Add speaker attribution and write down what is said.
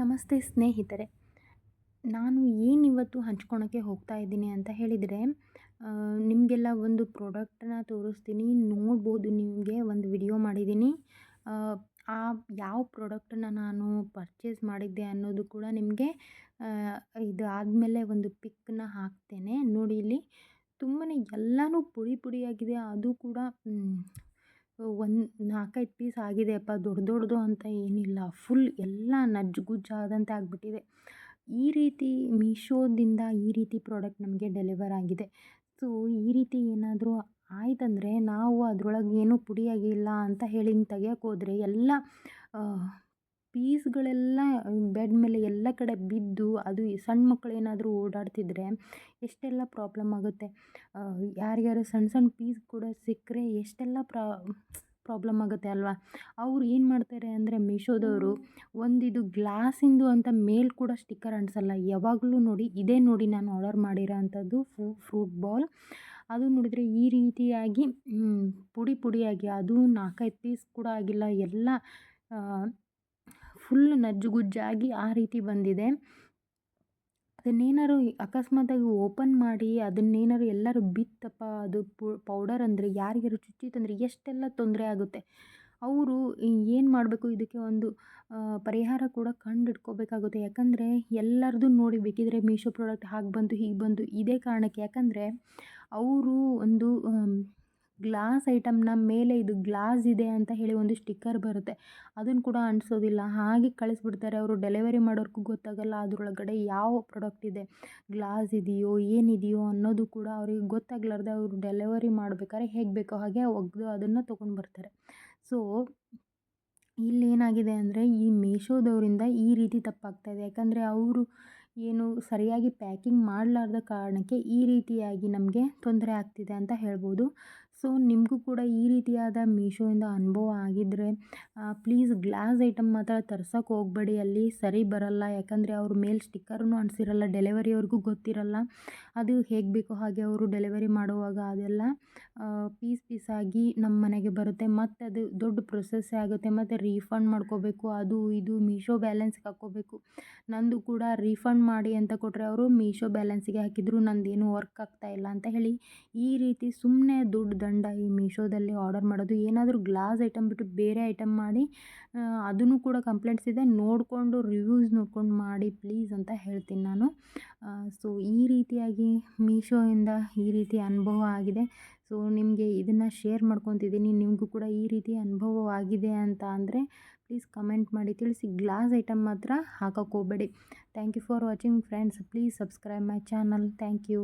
Speaker 1: ನಮಸ್ತೆ ಸ್ನೇಹಿತರೆ. ನಾನು ಏನಿವತ್ತು ಹಂಚ್ಕೊಳಕ್ಕೆ ಹೋಗ್ತಾ ಇದ್ದೀನಿ ಅಂತ ಹೇಳಿದರೆ ನಿಮಗೆಲ್ಲ ಒಂದು ಪ್ರಾಡಕ್ಟನ್ನ ತೋರಿಸ್ತೀನಿ, ನೋಡ್ಬೋದು ನಿಮಗೆ ಒಂದು ವಿಡಿಯೋ ಮಾಡಿದ್ದೀನಿ. ಆ ಯಾವ ಪ್ರಾಡಕ್ಟನ್ನು ನಾನು ಪರ್ಚೇಸ್ ಮಾಡಿದ್ದೆ ಅನ್ನೋದು ಕೂಡ ನಿಮಗೆ ಇದು ಆದಮೇಲೆ ಒಂದು ಪಿಕ್ಕನ್ನ ಹಾಕ್ತೇನೆ. ನೋಡಿ ಇಲ್ಲಿ ತುಂಬಾ ಎಲ್ಲನೂ ಪುಡಿ ಪುಡಿಯಾಗಿದೆ, ಅದು ಕೂಡ ಒಂದು ನಾಲ್ಕೈದು ಪೀಸ್ ಆಗಿದೆಯಪ್ಪ, ದೊಡ್ಡ ದೊಡ್ಡದು ಅಂತ ಏನಿಲ್ಲ. ಫುಲ್ ಎಲ್ಲ ನಜ್ಜುಗುಜ್ಜಾದಂತೆ ಆಗಿಬಿಟ್ಟಿದೆ. ಈ ರೀತಿ ಮೀಶೋದಿಂದ ಈ ರೀತಿ ಪ್ರಾಡಕ್ಟ್ ನಮಗೆ ಡೆಲಿವರ್ ಆಗಿದೆ. ಸೊ, ಈ ರೀತಿ ಏನಾದರೂ ಆಯ್ತಂದರೆ ನಾವು ಅದರೊಳಗೆ ಏನೂ ಪುಡಿಯಾಗಿಲ್ಲ ಅಂತ ಹೇಳಿ ಹಿಂಗೆ ಎಲ್ಲ ಪೀಸ್ಗಳೆಲ್ಲ ಬೆಡ್ ಮೇಲೆ ಎಲ್ಲ ಕಡೆ ಬಿದ್ದು ಅದು ಸಣ್ಣ ಮಕ್ಕಳು ಏನಾದರೂ ಓಡಾಡ್ತಿದ್ರೆ ಎಷ್ಟೆಲ್ಲ ಪ್ರಾಬ್ಲಮ್ ಆಗುತ್ತೆ. ಯಾರ್ಯಾರು ಸಣ್ಣ ಸಣ್ಣ ಪೀಸ್ ಕೂಡ ಸಿಕ್ಕರೆ ಎಷ್ಟೆಲ್ಲ ಪ್ರಾ, ಪ್ರಾಬ್ಲಮ್ ಆಗುತ್ತೆ ಅಲ್ವಾ? ಅವ್ರು ಏನು ಮಾಡ್ತಾರೆ ಅಂದರೆ ಮೀಶೋದವರು ಒಂದಿದು ಗ್ಲಾಸಿಂದು ಅಂತ ಮೇಲೆ ಕೂಡ ಸ್ಟಿಕ್ಕರ್ ಅಂಟಿಸಲ್ಲ ಯಾವಾಗಲೂ ನೋಡಿ, ಇದೇ ನೋಡಿ ನಾನು ಆರ್ಡರ್ ಮಾಡಿರೋ ಅಂಥದ್ದು ಫ್ರೂಟ್ ಬಾಲ್. ಅದು ನೋಡಿದರೆ ಈ ರೀತಿಯಾಗಿ ಪುಡಿ ಪುಡಿಯಾಗಿ, ಅದು ನಾಲ್ಕೈದು ಪೀಸ್ ಕೂಡ ಆಗಿಲ್ಲ. ಎಲ್ಲ ಫುಲ್ ನಜ್ಜುಗುಜ್ಜಾಗಿ ಆ ರೀತಿ ಬಂದಿದೆ. ಅದನ್ನೇನಾದ್ರು ಅಕಸ್ಮಾತಾಗಿ ಓಪನ್ ಮಾಡಿ, ಅದನ್ನೇನಾದ್ರು ಎಲ್ಲರೂ ಬಿತ್ತಪ್ಪ, ಅದು ಪೌಡರ್ ಅಂದರೆ ಯಾರಿಗಾರು ಚುಚ್ಚಿತಂದರೆ ಎಷ್ಟೆಲ್ಲ ತೊಂದರೆ ಆಗುತ್ತೆ. ಅವರು ಏನು ಮಾಡಬೇಕು ಇದಕ್ಕೆ ಒಂದು ಪರಿಹಾರ ಕೂಡ ಕಂಡು ಯಾಕಂದರೆ ಎಲ್ಲರದ್ದು ನೋಡಿ ಬೇಕಿದ್ರೆ ಮೀಶೋ ಪ್ರಾಡಕ್ಟ್ ಹಾಗೆ ಬಂತು, ಹೀಗೆ ಬಂತು, ಇದೇ ಕಾರಣಕ್ಕೆ. ಯಾಕಂದರೆ ಅವರು ಒಂದು ಗ್ಲಾಸ್ ಐಟಮ್ನ ಮೇಲೆ ಇದು ಗ್ಲಾಸ್ ಇದೆ ಅಂತ ಹೇಳಿ ಒಂದು ಸ್ಟಿಕ್ಕರ್ ಬರುತ್ತೆ. ಅದನ್ನು ಕೂಡ ಅಂಟಿಸೋದಿಲ್ಲ. ಹಾಗೆ ಕಳಿಸ್ಬಿಡ್ತಾರೆ. ಅವರು ಡೆಲಿವರಿ ಮಾಡೋರ್ಗೂ ಗೊತ್ತಾಗಲ್ಲ. ಅದರೊಳಗಡೆ ಯಾವ ಪ್ರಾಡಕ್ಟ್ ಇದೆ? ಗ್ಲಾಸ್ ಇದೆಯೋ, ಏನಿದೆಯೋ ಅನ್ನೋದು ಕೂಡ ಅವ್ರಿಗೆ ಗೊತ್ತಾಗ್ಲಾರ್ದೆ ಅವರು ಡೆಲಿವರಿ ಮಾಡ್ಬೇಕಾದ್ರೆ ಹೇಗೆ ಬೇಕೋ ಹಾಗೆ ಒಗೆದು ಅದನ್ನು ತೊಗೊಂಡು ಬರ್ತಾರೆ. ಸೊ ಇಲ್ಲೇನಾಗಿದೆ ಅಂದರೆ ಈ ಮೀಶೋದವರಿಂದ ಈ ರೀತಿ ತಪ್ಪಾಗ್ತಾಯಿದೆ ಯಾಕಂದರೆ ಅವರು ಏನು ಸರಿಯಾಗಿ ಪ್ಯಾಕಿಂಗ್ ಮಾಡಲಾರ್ದ ಕಾರಣಕ್ಕೆ ಈ ರೀತಿಯಾಗಿ ನಮಗೆ ತೊಂದರೆ ಆಗ್ತಿದೆ ಅಂತ ಹೇಳ್ಬೋದು. ಸೊ ನಿಮಗೂ ಕೂಡ ಈ ರೀತಿಯಾದ ಮೀಶೋಯಿಂದ ಅನುಭವ ಆಗಿದ್ದರೆ ಪ್ಲೀಸ್ ಗ್ಲಾಸ್ ಐಟಮ್ ಮಾತ್ರ ತರ್ಸೋಕ್ಕೆ ಹೋಗಬೇಡಿ. ಅಲ್ಲಿ ಸರಿ ಬರಲ್ಲ. ಯಾಕಂದರೆ ಅವ್ರ ಮೇಲೆ ಸ್ಟಿಕ್ಕರ್ನೂ ಅನಿಸಿರಲ್ಲ ಡೆಲಿವರಿ ಅವ್ರಿಗೂ ಗೊತ್ತಿರಲ್ಲ. ಅದು ಹೇಗೆ ಬೇಕೋ ಹಾಗೆ ಅವರು ಡೆಲಿವರಿ ಮಾಡುವಾಗ ಅದೆಲ್ಲ ಪೀಸ್ ಪೀಸಾಗಿ ನಮ್ಮ ಮನೆಗೆ ಬರುತ್ತೆ. ಮತ್ತು ಅದು ದೊಡ್ಡ ಪ್ರೊಸೆಸ್ಸೇ ಆಗುತ್ತೆ. ಮತ್ತು ರೀಫಂಡ್ ಮಾಡ್ಕೋಬೇಕು. ಅದು ಇದು ಮೀಶೋ ಬ್ಯಾಲೆನ್ಸ್ಗೆ ಹಾಕ್ಕೋಬೇಕು. ನಂದು ಕೂಡ ರೀಫಂಡ್ ಮಾಡಿ ಅಂತ ಕೊಟ್ಟರೆ ಅವರು ಮೀಶೋ ಬ್ಯಾಲೆನ್ಸಿಗೆ ಹಾಕಿದ್ರು ನಂದೇನು ವರ್ಕ್ ಆಗ್ತಾಯಿಲ್ಲ ಅಂತ ಹೇಳಿ ಈ ರೀತಿ ಸುಮ್ಮನೆ ದುಡ್ಡು ದಂಡ ಈ ಮೀಶೋದಲ್ಲಿ ಆರ್ಡರ್ ಮಾಡೋದು. ಏನಾದರೂ ಗ್ಲಾಸ್ ಐಟಮ್ ಬಿಟ್ಟು ಬೇರೆ ಐಟಮ್ ಮಾಡಿ ಅದನ್ನು ಕೂಡ ಕಂಪ್ಲೇಂಟ್ಸ್ ಇದೆ. ನೋಡಿಕೊಂಡು ರಿವ್ಯೂಸ್ ನೋಡ್ಕೊಂಡು ಮಾಡಿ ಪ್ಲೀಸ್ ಅಂತ ಹೇಳ್ತೀನಿ ನಾನು. ಸೊ ಈ ರೀತಿಯಾಗಿ ಮೀಶೋಯಿಂದ ಈ ರೀತಿ ಅನುಭವ ಆಗಿದೆ. ಸೊ ನಿಮಗೆ ಇದನ್ನು ಶೇರ್ ಮಾಡ್ಕೊತಿದ್ದೀನಿ. ನಿಮಗೂ ಕೂಡ ಈ ರೀತಿ ಅನುಭವವಾಗಿದೆ ಅಂತ ಅಂದರೆ ಪ್ಲೀಸ್ ಕಮೆಂಟ್ ಮಾಡಿ. ತಿಳಿಸಿ ಗ್ಲಾಸ್ ಐಟಮ್ ಮಾತ್ರ ಹಾಕೋಕ್ಕೆ ಹೋಗಬೇಡಿ. Thank you for watching friends please subscribe my channel thank you